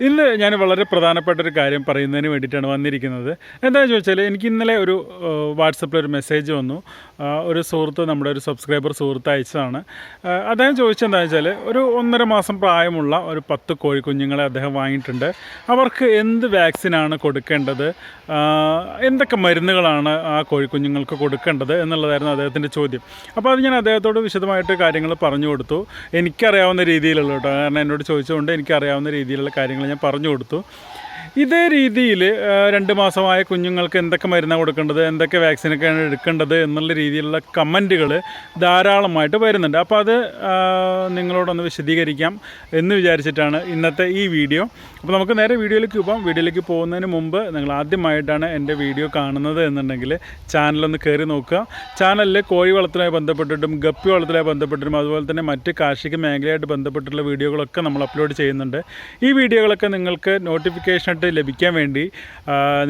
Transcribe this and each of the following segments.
ഇന്ന് ഞാൻ വളരെ പ്രധാനപ്പെട്ട ഒരു കാര്യം പറയുന്നതിന് വേണ്ടിയിട്ടാണ് വന്നിരിക്കുന്നത്. എന്താണെന്ന് ചോദിച്ചാൽ എനിക്ക് ഇന്നലെ ഒരു വാട്സപ്പിൽ ഒരു മെസ്സേജ് വന്നു. ഒരു സുഹൃത്ത് നമ്മുടെ ഒരു സബ്സ്ക്രൈബർ സുഹൃത്ത് അയച്ചതാണ്. അദ്ദേഹം ചോദിച്ചെന്താണെന്ന് വെച്ചാൽ ഒരു ഒന്നര മാസം പ്രായമുള്ള ഒരു പത്ത് കോഴിക്കുഞ്ഞുങ്ങളെ അദ്ദേഹം വാങ്ങിയിട്ടുണ്ട്. അവർക്ക് എന്ത് വാക്സിനാണ് കൊടുക്കേണ്ടത്? എന്തൊക്കെ മരുന്നുകളാണ് ആ കോഴിക്കുഞ്ഞുങ്ങൾക്ക് കൊടുക്കേണ്ടത് എന്നുള്ളതായിരുന്നു അദ്ദേഹത്തിന്റെ ചോദ്യം. അപ്പോൾ അത് ഞാൻ അദ്ദേഹത്തോട് വിശദമായിട്ട് കാര്യങ്ങൾ പറഞ്ഞു കൊടുത്തു. എനിക്കറിയാവുന്ന രീതിയിലുള്ള കേട്ടോ. കാരണം എന്നോട് ചോദിച്ചുകൊണ്ട് എനിക്കറിയാവുന്ന രീതിയിലുള്ള കാര്യങ്ങൾ ഞാൻ പറഞ്ഞു കൊടുത്തു. ഇതേ രീതിയിൽ രണ്ട് മാസമായ കുഞ്ഞുങ്ങൾക്ക് എന്തൊക്കെ മരുന്നാണ് കൊടുക്കേണ്ടത് എന്തൊക്കെ വാക്സിനൊക്കെയാണ് എടുക്കേണ്ടത് എന്നുള്ള രീതിയിലുള്ള കമന്റുകൾ ധാരാളമായിട്ട് വരുന്നുണ്ട്. അപ്പോൾ അത് നിങ്ങളോടൊന്ന് വിശദീകരിക്കാം എന്ന് വിചാരിച്ചിട്ടാണ് ഇന്നത്തെ ഈ വീഡിയോ. അപ്പോൾ നമുക്ക് നേരെ വീഡിയോയിലേക്ക് പോകാം വീഡിയോയിലേക്ക് പോകുന്നതിന് മുമ്പ് നിങ്ങൾ ആദ്യമായിട്ടാണ് എന്റെ വീഡിയോ കാണുന്നത് എന്നുണ്ടെങ്കിൽ ചാനലൊന്ന് കയറി നോക്കുക. ചാനലിൽ കോഴി വളത്തിലായി ബന്ധപ്പെട്ടിട്ടും ഗപ്പി വളത്തിലായി ബന്ധപ്പെട്ടിട്ടും അതുപോലെ തന്നെ മറ്റ് കാർഷിക മേഖലയായിട്ട് ബന്ധപ്പെട്ടിട്ടുള്ള വീഡിയോകളൊക്കെ നമ്മൾ അപ്ലോഡ് ചെയ്യുന്നുണ്ട്. ഈ വീഡിയോകളൊക്കെ നിങ്ങൾക്ക് നോട്ടിഫിക്കേഷൻ ആയിട്ട് ലഭിക്കാൻ വേണ്ടി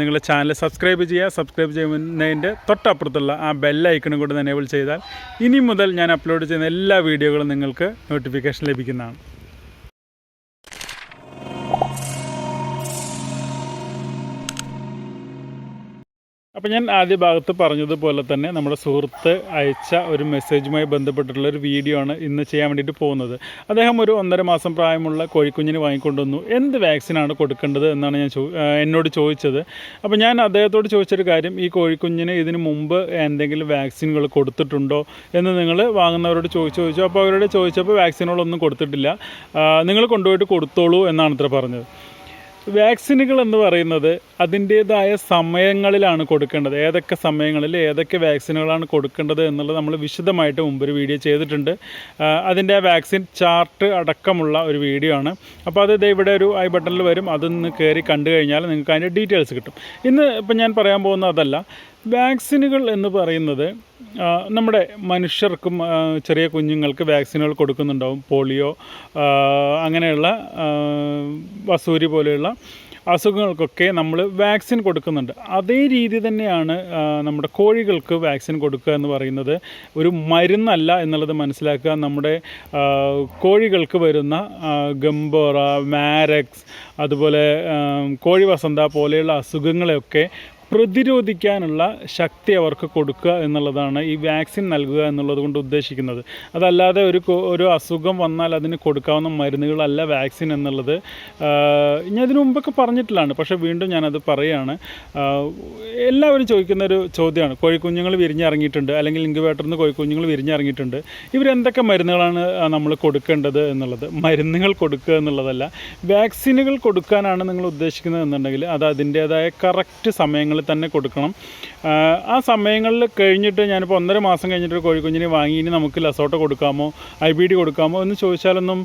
നിങ്ങളുടെ ചാനൽ സബ്സ്ക്രൈബ് ചെയ്യുക. സബ്സ്ക്രൈബ് ചെയ്യുന്നതിന്റെ തൊട്ടപ്പുറത്തുള്ള ആ ബെല്ലൈക്കണും കൂടെ എനേബിൾ ചെയ്താൽ ഇനി മുതൽ ഞാൻ അപ്ലോഡ് ചെയ്യുന്ന എല്ലാ വീഡിയോകളും നിങ്ങൾക്ക് നോട്ടിഫിക്കേഷൻ ലഭിക്കുന്നതാണ്. അപ്പോൾ ഞാൻ ആദ്യ ഭാഗത്ത് പറഞ്ഞതുപോലെ തന്നെ നമ്മുടെ സുഹൃത്ത് അയച്ച ഒരു മെസ്സേജുമായി ബന്ധപ്പെട്ടിട്ടുള്ള ഒരു വീഡിയോ ആണ് ഇന്ന് ചെയ്യാൻ വേണ്ടിയിട്ട് പോകുന്നത്. അദ്ദേഹം ഒരു ഒന്നര മാസം പ്രായമുള്ള കോഴിക്കുഞ്ഞിന് വാങ്ങിക്കൊണ്ടുവന്നു എന്ത് വാക്സിനാണ് കൊടുക്കേണ്ടത് എന്നാണ് ഞാൻ എന്നോട് ചോദിച്ചത്. അപ്പോൾ ഞാൻ അദ്ദേഹത്തോട് ചോദിച്ചൊരു കാര്യം ഈ കോഴിക്കുഞ്ഞിന് ഇതിന് മുമ്പ് എന്തെങ്കിലും വാക്സിനുകൾ കൊടുത്തിട്ടുണ്ടോ എന്ന് നിങ്ങൾ വാങ്ങുന്നവരോട് ചോദിച്ചു ചോദിച്ചു. അപ്പോൾ അവരോട് ചോദിച്ചപ്പോൾ വാക്സിനുകളൊന്നും കൊടുത്തിട്ടില്ല. നിങ്ങൾ കൊണ്ടുപോയിട്ട് കൊടുത്തോളൂ എന്നാണ് അത്ര പറഞ്ഞത്. വാക്സിനുകൾ എന്ന് പറയുന്നത് അതിന്റെതായ സമയങ്ങളിലാണ് കൊടുക്കേണ്ടത്. ഏതൊക്കെ സമയങ്ങളിൽ ഏതൊക്കെ വാക്സിനുകളാണ് കൊടുക്കേണ്ടത് എന്നുള്ളത് നമ്മൾ വിശദമായിട്ട് മുമ്പ് ഒരു വീഡിയോ ചെയ്തിട്ടുണ്ട്. അതിന്റെ വാക്സിൻ ചാർട്ട് അടക്കമുള്ള ഒരു വീഡിയോ ആണ്. അപ്പോൾ അത് ഇവിടെ ഒരു ഐ ബട്ടണിൽ വരും. അതൊന്ന് കയറി കണ്ടു കഴിഞ്ഞാൽ നിങ്ങൾക്ക് അതിന്റെ ഡീറ്റെയിൽസ് കിട്ടും. ഇന്ന് ഇപ്പം ഞാൻ പറയാൻ പോകുന്ന അതല്ല. വാക്സിനുകൾ എന്ന് പറയുന്നത് നമ്മുടെ മനുഷ്യർക്കും ചെറിയ കുഞ്ഞുങ്ങൾക്ക് വാക്സിനുകൾ കൊടുക്കുന്നുണ്ടാവും. പോളിയോ അങ്ങനെയുള്ള വസൂരി പോലെയുള്ള അസുഖങ്ങൾക്കൊക്കെ നമ്മൾ വാക്സിൻ കൊടുക്കുന്നുണ്ട്. അതേ രീതി തന്നെയാണ് നമ്മുടെ കോഴികൾക്ക് വാക്സിൻ കൊടുക്കുക എന്ന് പറയുന്നത് ഒരു മരുന്നല്ല എന്നുള്ളത് മനസ്സിലാക്കുക. നമ്മുടെ കോഴികൾക്ക് വരുന്ന ഗംബോറ മാരക്സ് അതുപോലെ കോഴി വസന്ത പോലെയുള്ള അസുഖങ്ങളെയൊക്കെ പ്രതിരോധിക്കാനുള്ള ശക്തി അവർക്ക് കൊടുക്കുക എന്നുള്ളതാണ് ഈ വാക്സിൻ നൽകുക എന്നുള്ളത് കൊണ്ട് ഉദ്ദേശിക്കുന്നത്. അതല്ലാതെ ഒരു ഒരു അസുഖം വന്നാൽ അതിന് കൊടുക്കാവുന്ന മരുന്നുകളല്ല വാക്സിൻ എന്നുള്ളത്. ഞാൻ ഇതിനു മുമ്പൊക്കെ പറഞ്ഞിട്ടുള്ളതാണ് പക്ഷേ വീണ്ടും ഞാനത് പറയുകയാണ് എല്ലാവരും ചോദിക്കുന്ന ഒരു ചോദ്യമാണ്. കോഴിക്കുഞ്ഞുങ്ങൾ വിരിഞ്ഞിറങ്ങിയിട്ടുണ്ട് അല്ലെങ്കിൽ ഇൻക്യുബേറ്ററിൽ നിന്ന് കോഴിക്കുഞ്ഞുങ്ങൾ വിരിഞ്ഞിറങ്ങിയിട്ടുണ്ട്. ഇവരെന്തൊക്കെ മരുന്നുകളാണ് നമ്മൾ കൊടുക്കേണ്ടത് എന്നുള്ളത്? മരുന്നുകൾ കൊടുക്കുക എന്നുള്ളതല്ല വാക്സിനുകൾ കൊടുക്കാനാണ് നിങ്ങൾ ഉദ്ദേശിക്കുന്നത് എന്നുണ്ടെങ്കിൽ അത് അതിന്റേതായ കറക്റ്റ് സമയങ്ങളിൽ തന്നെ കൊടുക്കണം. ആ സമയങ്ങളിൽ കഴിഞ്ഞിട്ട് ഞാനിപ്പോൾ ഒന്നര മാസം കഴിഞ്ഞിട്ട് ഒരു കോഴിക്കുഞ്ഞിനെ വാങ്ങി ഇനി നമുക്ക് ലസോട്ട കൊടുക്കാമോ ഐ ബി ഡി കൊടുക്കാമോ എന്ന് ചോദിച്ചാലൊന്നും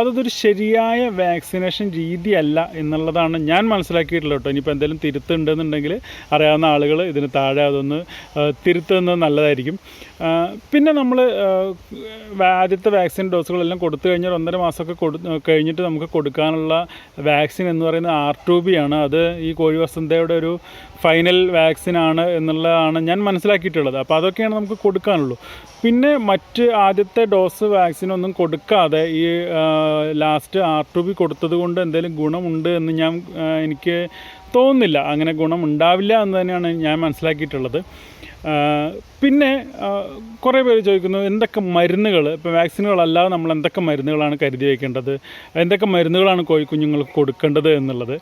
അതൊരു ശരിയായ വാക്സിനേഷൻ രീതിയല്ല എന്നുള്ളതാണ് ഞാൻ മനസ്സിലാക്കിയിട്ടുള്ളത് കേട്ടോ. ഇനിയിപ്പോൾ എന്തെങ്കിലും തിരുത്തുണ്ടെന്നുണ്ടെങ്കിൽ അറിയാവുന്ന ആളുകൾ ഇതിന് താഴെ അതൊന്ന് തിരുത്തുന്നത് നല്ലതായിരിക്കും. പിന്നെ നമ്മൾ ആദ്യത്തെ വാക്സിൻ ഡോസുകളെല്ലാം കൊടുത്തു കഴിഞ്ഞാൽ ഒന്നര മാസമൊക്കെ കൊടു കഴിഞ്ഞിട്ട് നമുക്ക് കൊടുക്കാനുള്ള വാക്സിൻ എന്ന് പറയുന്നത് ആർ ടു ബി ആണ്. അത് ഈ കോഴി വസന്തയുടെ ഒരു ഫൈനൽ വാക്സിൻ ആണ് എന്നുള്ളതാണ് ഞാൻ മനസ്സിലാക്കിയിട്ടുള്ളത്. അപ്പോൾ അതൊക്കെയാണ് നമുക്ക് കൊടുക്കാനുള്ളൂ. പിന്നെ മറ്റ് ആദ്യത്തെ ഡോസ് വാക്സിനൊന്നും കൊടുക്കാതെ ഈ ലാസ്റ്റ് ആർ ടു ബി കൊടുത്തത് കൊണ്ട് എന്തെങ്കിലും ഗുണമുണ്ട് എന്ന് ഞാൻ എനിക്ക് തോന്നുന്നില്ല. അങ്ങനെ ഗുണമുണ്ടാവില്ല എന്ന് തന്നെയാണ് ഞാൻ മനസ്സിലാക്കിയിട്ടുള്ളത്. പിന്നെ കുറേ പേര് ചോദിക്കുന്നു എന്തൊക്കെ മരുന്നുകൾ ഇപ്പോൾ വാക്സിനുകളല്ലാതെ നമ്മൾ എന്തൊക്കെ മരുന്നുകളാണ് കരുതി വയ്ക്കേണ്ടത്? എന്തൊക്കെ മരുന്നുകളാണ് കോഴിക്കുഞ്ഞുങ്ങൾക്ക് കൊടുക്കേണ്ടത് എന്നുള്ളത്?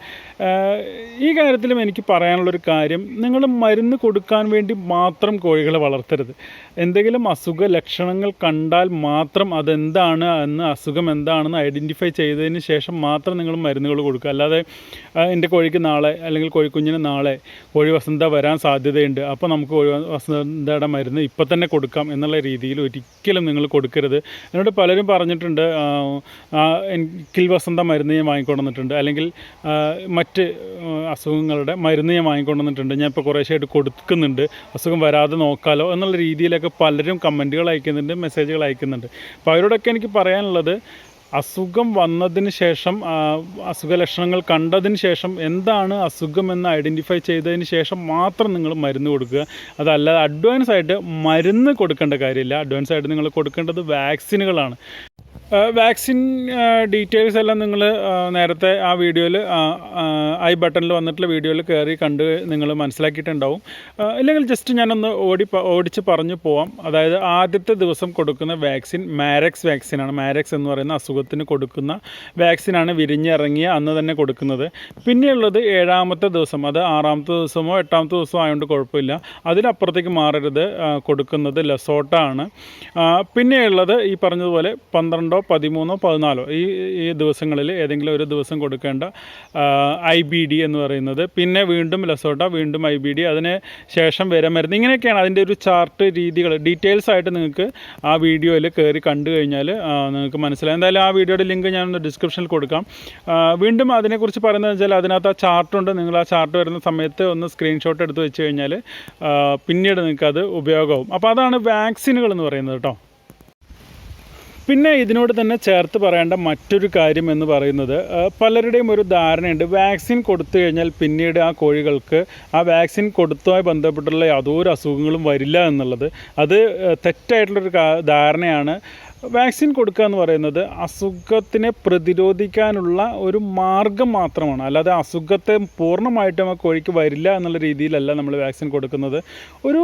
ഈ കാര്യത്തിലും എനിക്ക് പറയാനുള്ളൊരു കാര്യം നിങ്ങൾ മരുന്ന് കൊടുക്കാൻ വേണ്ടി മാത്രം കോഴികളെ വളർത്തരുത്. എന്തെങ്കിലും അസുഖ ലക്ഷണങ്ങൾ കണ്ടാൽ മാത്രം അതെന്താണ് എന്ന് അസുഖം എന്താണെന്ന് ഐഡന്റിഫൈ ചെയ്തതിന് ശേഷം മാത്രം നിങ്ങൾ മരുന്നുകൾ കൊടുക്കുക. അല്ലാതെ എന്റെ കോഴിക്ക് നാളെ അല്ലെങ്കിൽ കോഴിക്കുഞ്ഞിന് നാളെ കോഴി വസന്ത വരാൻ സാധ്യതയുണ്ട്. അപ്പോൾ നമുക്ക് കോഴി വസന്തയുടെ മരുന്ന് ഇപ്പം തന്നെ കൊടുക്കാം എന്നുള്ള രീതിയിൽ ഒരിക്കലും നിങ്ങൾ കൊടുക്കരുത്. എന്നോട് പലരും പറഞ്ഞിട്ടുണ്ട് കിൽ വസന്ത മരുന്ന് ഞാൻ വാങ്ങിക്കൊണ്ടുവന്നിട്ടുണ്ട്. അല്ലെങ്കിൽ മറ്റ് അസുഖങ്ങളുടെ മരുന്ന് ഞാൻ വാങ്ങിക്കൊണ്ടുവന്നിട്ടുണ്ട്. ഞാൻ ഇപ്പോൾ കുറേശ്ശായിട്ട് കൊടുക്കുന്നുണ്ട്. അസുഖം വരാതെ നോക്കാലോ എന്നുള്ള രീതിയിലൊക്കെ പലരും കമന്റുകൾ അയക്കുന്നുണ്ട് മെസ്സേജുകൾ അയക്കുന്നുണ്ട്. അപ്പോൾ അവരോടൊക്കെ എനിക്ക് പറയാനുള്ളത് അസുഖം വന്നതിന് ശേഷം അസുഖ ലക്ഷണങ്ങൾ കണ്ടതിന് ശേഷം എന്താണ് അസുഖം എന്ന് ഐഡന്റിഫൈ ചെയ്തതിന് ശേഷം മാത്രം നിങ്ങൾ മരുന്ന് കൊടുക്കുക. അതല്ലാതെ അഡ്വാൻസ് ആയിട്ട് മരുന്ന് കൊടുക്കേണ്ട കാര്യമില്ല. അഡ്വാൻസ് ആയിട്ട് നിങ്ങൾ കൊടുക്കേണ്ടത് വാക്സിനുകളാണ് വാക്സിൻ ഡീറ്റെയിൽസ് എല്ലാം നിങ്ങൾ നേരത്തെ ആ വീഡിയോയിൽ ഐ ബട്ടണിൽ വന്നിട്ടുള്ള വീഡിയോയിൽ കയറി കണ്ട് നിങ്ങൾ മനസ്സിലാക്കിയിട്ടുണ്ടാവും. ഇല്ലെങ്കിൽ ജസ്റ്റ് ഞാനൊന്ന് ഓടി ഓടിച്ച് പറഞ്ഞു പോവാം. അതായത് ആദ്യത്തെ ദിവസം കൊടുക്കുന്ന വാക്സിൻ മാരക്സ് വാക്സിനാണ് മാരക്സ് എന്ന് പറയുന്ന അസുഖത്തിന് കൊടുക്കുന്ന വാക്സിനാണ് വിരിഞ്ഞിറങ്ങിയ അന്ന് തന്നെ കൊടുക്കുന്നത്. പിന്നെയുള്ളത് ഏഴാമത്തെ ദിവസം. അത് ആറാമത്തെ ദിവസമോ എട്ടാമത്തെ ദിവസമോ ആയതുകൊണ്ട് കുഴപ്പമില്ല. അതിനപ്പുറത്തേക്ക് മാറരുത് കൊടുക്കുന്നത് ലസോട്ടാണ് പിന്നെയുള്ളത് ഈ പറഞ്ഞതുപോലെ പന്ത്രണ്ടോ പതിമൂന്നോ പതിനാലോ ഈ ഈ ദിവസങ്ങളിൽ ഏതെങ്കിലും ഒരു ദിവസം കൊടുക്കേണ്ട ഐ ബി ഡി എന്ന് പറയുന്നത്. പിന്നെ വീണ്ടും ലസോട്ട വീണ്ടും ഐ ബി ഡി അതിന് ശേഷം വരെ മരുന്ന്. ഇങ്ങനെയൊക്കെയാണ് അതിന്റെ ഒരു ചാർട്ട് രീതികൾ. ഡീറ്റെയിൽസ് ആയിട്ട് നിങ്ങൾക്ക് ആ വീഡിയോയിൽ കയറി കണ്ടു കഴിഞ്ഞാൽ നിങ്ങൾക്ക് മനസ്സിലായി എന്തായാലും ആ വീഡിയോയുടെ ലിങ്ക് ഞാനൊന്ന് ഡിസ്ക്രിപ്ഷനിൽ കൊടുക്കാം. വീണ്ടും അതിനെക്കുറിച്ച് പറയുന്നത് വെച്ചാൽ അതിനകത്ത് ആ ചാർട്ടുണ്ട് നിങ്ങൾ ആ ചാർട്ട് വരുന്ന സമയത്ത് ഒന്ന് സ്ക്രീൻഷോട്ട് എടുത്ത് വെച്ച് കഴിഞ്ഞാൽ പിന്നീട് നിങ്ങൾക്ക് അത് ഉപയോഗമാവും. അപ്പോൾ അതാണ് വാക്സിനുകൾ എന്ന് പറയുന്നത് കേട്ടോ. പിന്നെ ഇതിനോട് തന്നെ ചേർത്ത് പറയേണ്ട മറ്റൊരു കാര്യം എന്ന് പറയുന്നത് പലരുടെയും ഒരു ധാരണയുണ്ട്. വാക്സിൻ കൊടുത്തു കഴിഞ്ഞാൽ പിന്നീട് ആ കോഴികൾക്ക് ആ വാക്സിൻ കൊടുത്തുമായി ബന്ധപ്പെട്ടുള്ള യാതൊരു അസുഖങ്ങളും വരില്ല എന്നുള്ളത്. അത് തെറ്റായിട്ടുള്ളൊരു ധാരണയാണ്. വാക്സിൻ കൊടുക്കുക എന്ന് പറയുന്നത് അസുഖത്തിനെ പ്രതിരോധിക്കാനുള്ള ഒരു മാർഗം മാത്രമാണ്. അല്ലാതെ അസുഖത്തെ പൂർണമായിട്ട് നമുക്ക് കോഴിക്ക് വരില്ല എന്നുള്ള രീതിയിലല്ല നമ്മൾ വാക്സിൻ കൊടുക്കുന്നത്. ഒരു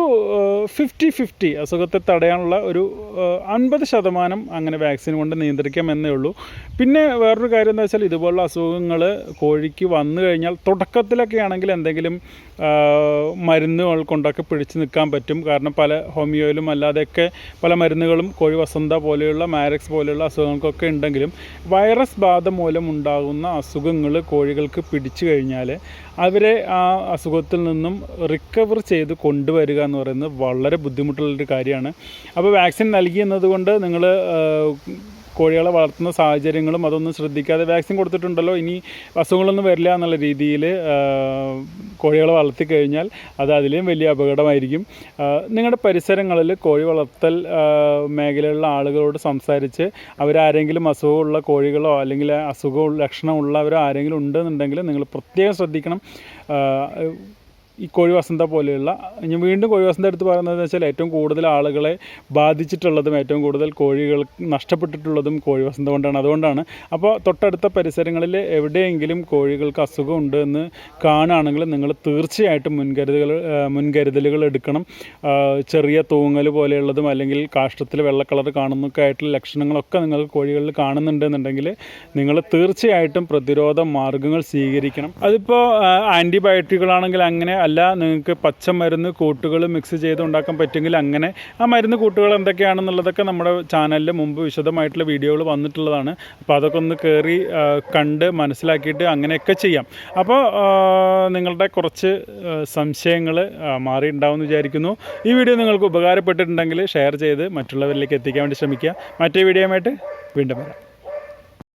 ഫിഫ്റ്റി ഫിഫ്റ്റി അസുഖത്തെ തടയാനുള്ള ഒരു അൻപത് ശതമാനം അങ്ങനെ വാക്സിൻ കൊണ്ട് നിയന്ത്രിക്കാം എന്നേ ഉള്ളൂ. പിന്നെ വേറൊരു കാര്യം എന്താ വെച്ചാൽ ഇതുപോലുള്ള അസുഖങ്ങൾ കോഴിക്ക് വന്നു കഴിഞ്ഞാൽ തുടക്കത്തിലൊക്കെ ആണെങ്കിൽ എന്തെങ്കിലും മരുന്നുകൾ കൊണ്ടൊക്കെ പിടിച്ച് നിൽക്കാൻ പറ്റും. കാരണം പല ഹോമിയോയിലും അല്ലാതെയൊക്കെ പല മരുന്നുകളും കോഴി വസന്ത പോലെയുള്ള മാരക്സ് പോലെയുള്ള അസുഖങ്ങൾക്കൊക്കെ ഉണ്ടെങ്കിലും വൈറസ് ബാധ മൂലം ഉണ്ടാകുന്ന അസുഖങ്ങൾ കോഴികൾക്ക് പിടിച്ചു കഴിഞ്ഞാൽ അവരെ ആ അസുഖത്തിൽ നിന്നും റിക്കവർ ചെയ്ത് കൊണ്ടുവരിക എന്ന് പറയുന്നത് വളരെ ബുദ്ധിമുട്ടുള്ളൊരു കാര്യമാണ്. അപ്പോൾ വാക്സിൻ നൽകി എന്നതുകൊണ്ട് നിങ്ങൾ കോഴികളെ വളർത്തുന്ന സാഹചര്യങ്ങളും അതൊന്നും ശ്രദ്ധിക്കാതെ വാക്സിൻ കൊടുത്തിട്ടുണ്ടല്ലോ. ഇനി അസുഖങ്ങളൊന്നും വരില്ല എന്നുള്ള രീതിയിൽ കോഴികളെ വളർത്തി കഴിഞ്ഞാൽ അത് അതിലും വലിയ അപകടമായിരിക്കും. നിങ്ങളുടെ പരിസരങ്ങളിൽ കോഴി വളർത്തൽ മേഖലയിലുള്ള ആളുകളോട് സംസാരിച്ച് അവരാരെങ്കിലും അസുഖമുള്ള കോഴികളോ അല്ലെങ്കിൽ അസുഖ ലക്ഷണമുള്ളവരോ ആരെങ്കിലും ഉണ്ടെന്നുണ്ടെങ്കിൽ നിങ്ങൾ പ്രത്യേകം ശ്രദ്ധിക്കണം. ഈ കോഴി വസന്ത പോലെയുള്ള ഞാൻ വീണ്ടും കോഴി വസന്ത എടുത്ത് പറയുന്നത് വെച്ചാൽ ഏറ്റവും കൂടുതൽ ആളുകളെ ബാധിച്ചിട്ടുള്ളതും ഏറ്റവും കൂടുതൽ കോഴികൾ നഷ്ടപ്പെട്ടിട്ടുള്ളതും കോഴി വസന്ത കൊണ്ടാണ്. അതുകൊണ്ടാണ് അപ്പോൾ തൊട്ടടുത്ത പരിസരങ്ങളിൽ എവിടെയെങ്കിലും കോഴികൾക്ക് അസുഖം ഉണ്ട് എന്ന് കാണുകയാണെങ്കിൽ നിങ്ങൾ തീർച്ചയായിട്ടും മുൻകരുതലുകൾ മുൻകരുതലുകൾ എടുക്കണം. ചെറിയ തൂങ്ങൽ പോലെയുള്ളതും അല്ലെങ്കിൽ കാഷ്ടത്തിൽ വെള്ള കളർ കാണുന്നൊക്കെ ആയിട്ടുള്ള ലക്ഷണങ്ങളൊക്കെ നിങ്ങൾ കോഴികളിൽ കാണുന്നുണ്ടെന്നുണ്ടെങ്കിൽ നിങ്ങൾ തീർച്ചയായിട്ടും പ്രതിരോധ മാർഗങ്ങൾ സ്വീകരിക്കണം. അതിപ്പോൾ ആന്റിബയോട്ടിക്കുകളാണെങ്കിൽ അങ്ങനെ അല്ല നിങ്ങൾക്ക് പച്ച പച്ചമരുന്ന് കൂട്ടുകൾ മിക്സ് ചെയ്ത് ഉണ്ടാക്കാൻ പറ്റുമെങ്കിൽ അങ്ങനെ ആ മരുന്ന് കൂട്ടുകൾ എന്തൊക്കെയാണെന്നുള്ളതൊക്കെ നമ്മുടെ ചാനലിൽ മുമ്പ് വിശദമായിട്ടുള്ള വീഡിയോകൾ വന്നിട്ടുള്ളതാണ്. അപ്പോൾ അതൊക്കെ ഒന്ന് കയറി കണ്ട് മനസ്സിലാക്കിയിട്ട് അങ്ങനെയൊക്കെ ചെയ്യാം. അപ്പോൾ നിങ്ങളുടെ കുറച്ച് സംശയങ്ങൾ മാറിയിട്ടുണ്ടാവും എന്ന് വിചാരിക്കുന്നു. ഈ വീഡിയോ നിങ്ങൾക്ക് ഉപകാരപ്പെട്ടിട്ടുണ്ടെങ്കിൽ ഷെയർ ചെയ്ത് മറ്റുള്ളവരിലേക്ക് എത്തിക്കാൻ വേണ്ടി ശ്രമിക്കുക. മറ്റേ വീഡിയോയുമായിട്ട് വീണ്ടും വരാം.